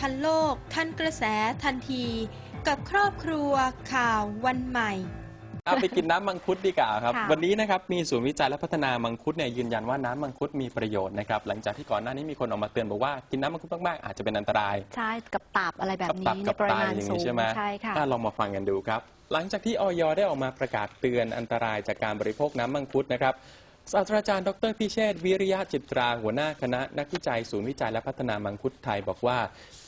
ทันโลก ทันกระแสทันที กับครอบครัวข่าววันใหม่ เอาไปกินน้ำมังคุดดีกว่าครับ ค่ะ วันนี้นะครับมีศูนย์วิจัยและพัฒนามังคุดเนี่ยยืนยันว่าน้ำมังคุดมีประโยชน์นะครับหลังจากที่ก่อนหน้านี้มีคนออกมาเตือนบอกว่ากินน้ำมังคุดมากๆอาจจะเป็นอันตราย ใช่กับตับอะไรแบบกับตันี้บในกับปริไตมาณอย่างสูนี้งใช่ไหมใช่ค่ะอ่ลองมาฟังกันดูครับ หลังจากที่ออยได้ออกมาประกาศเตือนอันตรายจากการบริโภคน้ำมังคุดนะครับ ศาสตราจารย์ดรพิเชษวิริยะจิตรา หัวหน้าคณะ นักวิจัยศูนย์วิจัยและพัฒนามังคุดไทยบอกว่า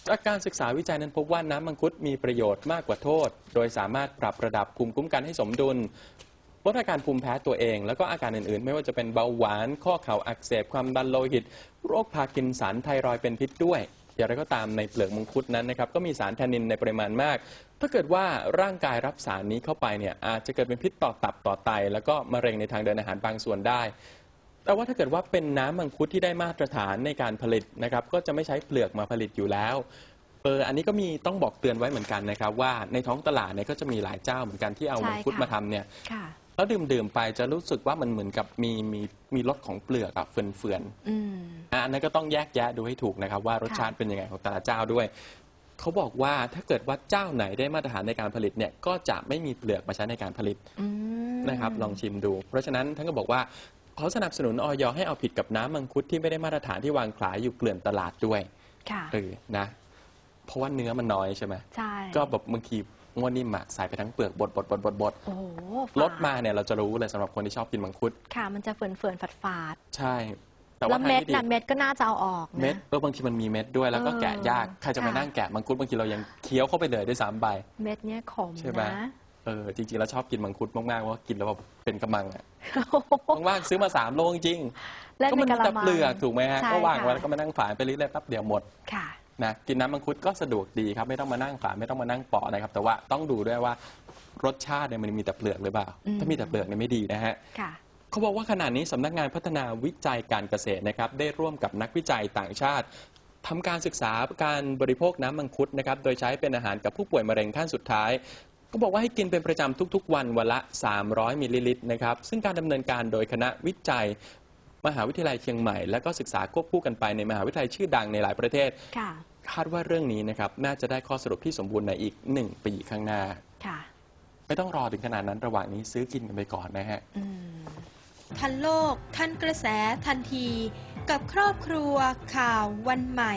จากการศึกษาวิจัยนั้นพบว่าน้ำมังคุดมีประโยชน์มากกว่าโทษ โดยสามารถปรับระดับภูมิคุ้มกันให้สมดุลลดอาการภูมิแพ้ตัวเอง แล้วก็อาการอื่นๆ ไม่ว่าจะเป็นเบาหวาน ข้อเข่าอักเสบความดันโลหิต โรคพาร์กินสันไทรอยเป็นพิษด้วย อย่างไรก็ตามในเปลือกมังคุดนั้นนะครับก็มีสารแทนนินในปริมาณมาก ถ้าเกิดว่าร่างกายรับสารนี้เข้าไปเนี่ยอาจจะเกิดเป็นพิษต่อตับต่อไต แล้วก็มะเร็งในทางเดินอาหารบางส่วนได้แต่ว่าถ้าเกิดว่าเป็นน้ำมังคุดที่ได้มาตรฐานในการผลิตนะครับก็จะไม่ใช้เปลือกมาผลิตอยู่แล้วเอออันนี้ก็มีต้องบอกเตือนไว้เหมือนกันนะครับ ว่าในท้องตลาดเนี่ยก็จะมีหลายเจ้าเหมือนกันที่เอามังคุดมาทำเนี่ย แล้วดื่มดื่มๆไปจะรู้สึกว่ามันเหมือนกับมีมีมีรสของเปลือกอะเฟื่อนอืมๆอะอันนั้นก็ต้องแยกแยะดูให้ถูกนะครับ ว่ารสชาติเป็นยังไงของแต่ละเจ้าด้วยเขาบอกว่าถ้าเกิดว่าเจ้าไหนได้มาตรฐานในการผลิตเนี่ยก็จะไม่มีเปลือกมาใช้ในการผลิตอืมนะครับ ลองชิมดู เพราะฉะนั้นท่านก็บอกว่าเขาสนับสนุนออยให้เอาผิดกับน้ำมังคุดที่ไม่ได้มาตรฐานที่วางขายอยู่เกลื่อนตลาดด้วยค่ะเออนะ เพราะว่าเนื้อมันน้อยใช่ไหมใช่ก็แบบบางที งวนิ่มอะใส่ไปทั้งเปลือกบดบดบดบดบดโอ้โหลดมาเนี่ยเราจะรู้เลยสำหรับคนที่ชอบกินมังคุด ค่ะ มันจะเฟื่อนเฟื่อนๆฝาดฝาดใช่ๆแต่แล้ว่าวทางเม็ดที่ดีนะเม็ดก็น่าจะเอาออกนะ เม็ดเออบางทีมันมีเม็ดด้วยแล้วก็เออแกะยากใครจะมาค่ะ นั่งแกะมังคุดบางทีเรายังเคี้ยวเข้าไปเลยด้วยซ้ำไปเม็ดเนี้ยขมใช่ไหม นะเออจริงๆแล้วชอบกินมังคุดมากๆเพราะว่ากินแล้วแบบเป็นกำมังอะว่างๆซื้อมาสามโลจริงเล่นก็ในมักะละแต่มังเปลือกถูกไหมฮะใช่ก็วางไว้ค่ะแล้วก็มานั่งฝานไปเรื่อยๆแป๊บเดียวหมด ค่ะ นะกินน้ำมังคุดก็สะดวกดีครับไม่ต้องมานั่งฝานไม่ต้องมานั่งปอกนะครับ แต่ว่าต้องดูด้วยว่ารสชาติเนี่ยมันมีแต่เปลือกหรือเปล่า อืม ถ้ามีแต่เปลือกเนี่ยไม่ดีนะฮะ ค่ะ เขาบอกว่าขณะนี้สำนักงานพัฒนาวิจัยการเกษตรนะครับ ได้ร่วมกับนักวิจัยต่างชาติทำการศึกษาการบริโภคน้ำมังคุดนะครับ โดยใช้เป็นอาหารกับผู้ป่วยมะเร็งขั้นสุดท้าย ก็บอกว่าให้กินเป็นประจำทุกๆ วันวันละ 300 มิลลิลิตรนะครับ ซึ่งการดำเนินการโดยคณะวิจัย มหาวิทยาลัยเชียงใหม่ และก็ศึกษาควบคู่กันไปในมหาวิทยาลัยชื่อดังในหลายประเทศ ค่ะ คาดว่าเรื่องนี้นะครับน่าจะได้ข้อสรุปที่สมบูรณ์ในอีก 1 ปีข้างหน้า ค่ะ ไม่ต้องรอถึงขนาดนั้นระหว่างนี้ซื้อกินกันไปก่อนนะฮะ อืม ทันโลก ทันกระแส ทันที กับครอบครัว ข่าว วันใหม่